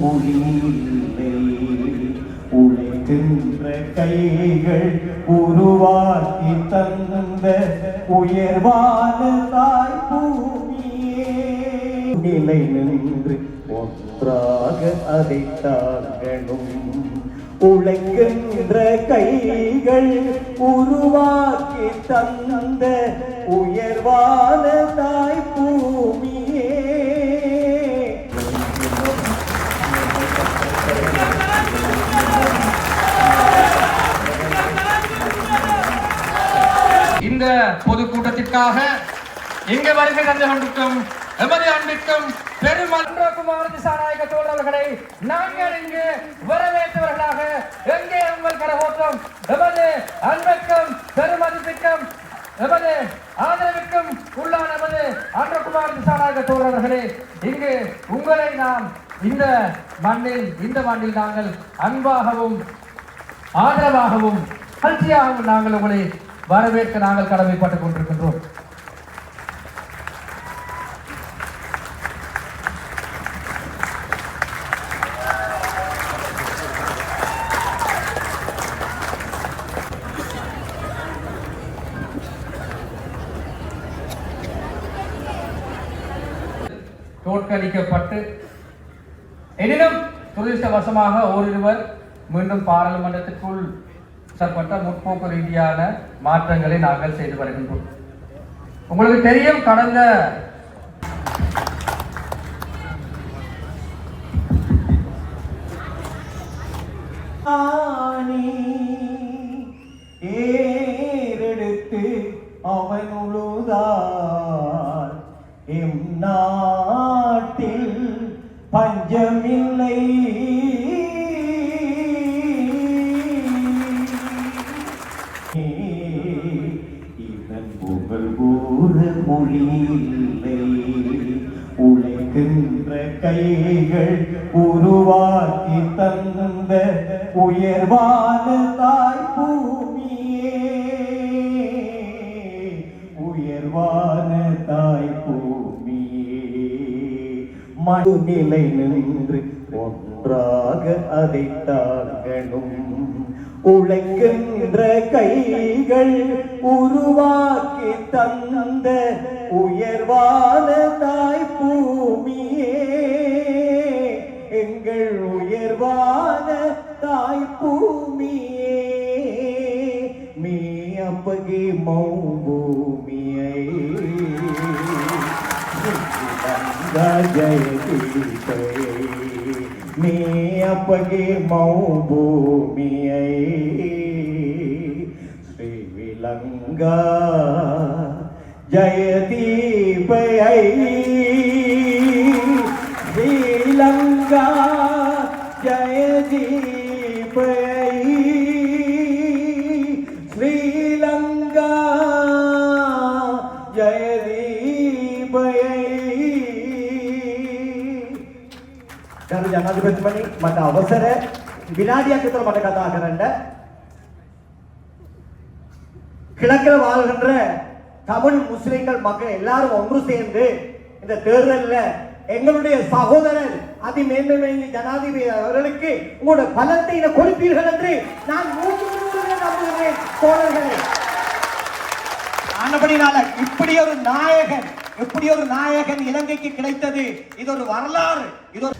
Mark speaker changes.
Speaker 1: மொழி உழைக்கின்ற கைகள் உருவாக்கி தந்த உயர்வான தாய் பூமியே நிலை நின்று ஒன்றாக அதைத்தார்களும். உழைக்கின்ற கைகள் உருவாக்கி தந்த உயர்வான தாய்
Speaker 2: பொதுக்கூட்டத்திற்காக இங்கு வருகை தந்து கொண்டிருக்கும் எமது அன்பிற்கும் பெருமன்றகுமார் திசாநாயக தோழர்களை நாங்கள் இங்கு வரவேற்றவர்களாக எங்கே உங்கள் கரகோட்டம் எமது அன்பிற்கும் பெருமதிப்பிற்கும் எமது ஆதரவிற்கும் உள்ளான எமது அன்றகுமார திசாநாயக தோழர்களே இங்கு உங்களை நாம் இந்த மண்ணில் இந்த மண்ணில் நாங்கள் அன்பாகவும் ஆதரவாகவும் மகிழ்ச்சியாகவும் நாங்கள் உங்களை வரவேற்க நாங்கள் கடமைப்பட்டுக் கொண்டிருக்கின்றோம். தோற்கடிக்கப்பட்டு எனினும் துரதிருஷ்டவசமாக ஓரிருவர் மீண்டும் பாராளுமன்றத்திற்குள் சற்பட்ட முற்போக்கு ரீதியான மாற்றங்களை நாங்கள் செய்து வருகின்றோம். உங்களுக்கு தெரியும் கடந்த
Speaker 1: ஆணி ஏறெடுத்து அவன் உழுதார் எம் நாட்டில் பஞ்சமில்லை. புகழ் கூற மொழி உழைக்கின்ற கைகள் உருவாக்கி தந்த உயர்வான தாய் பூமியே. உயர்வான தாய் பூமியே. மண்ணிலை நின்று ஒன்றாக அதை தாங்கணும் உழைக்கின்ற கைகள் உருவாக்கி தந்த உயர்வான தாய் பூமியே. எங்கள் உயர்வான தாய் பூமியே. மீ அப்பகி மௌபூமியை. ஜெய गंगा మీ అప్పగి మౌభూమి శ్రీ విలంగా జయదీపై శ్రీలంగా ගරු ජනාධිපතිතුමනි මට අවසර විනාඩියක් විතර මට කතා කරන්න கிழக்கில் வாழ்கின்ற தமிழ் முஸ்லிம்கள் மக்கள் எல்லாரும் ஒன்று சேர்ந்து இந்த தேர்தல்ல எங்களுடைய சகோதரர் அதிமேன்மை ஜனாதிபதி அவர்களுக்கு உங்களோட பலத்தை இதை கொடுப்பீர்கள் என்று நான் நூற்று நூறு நம்புகிறேன் தோழர்களே ஆனபடினால இப்படி ஒரு நாயகன் இப்படி ஒரு நாயகன் இலங்கைக்கு கிடைத்தது இது ஒரு வரலாறு இது ஒரு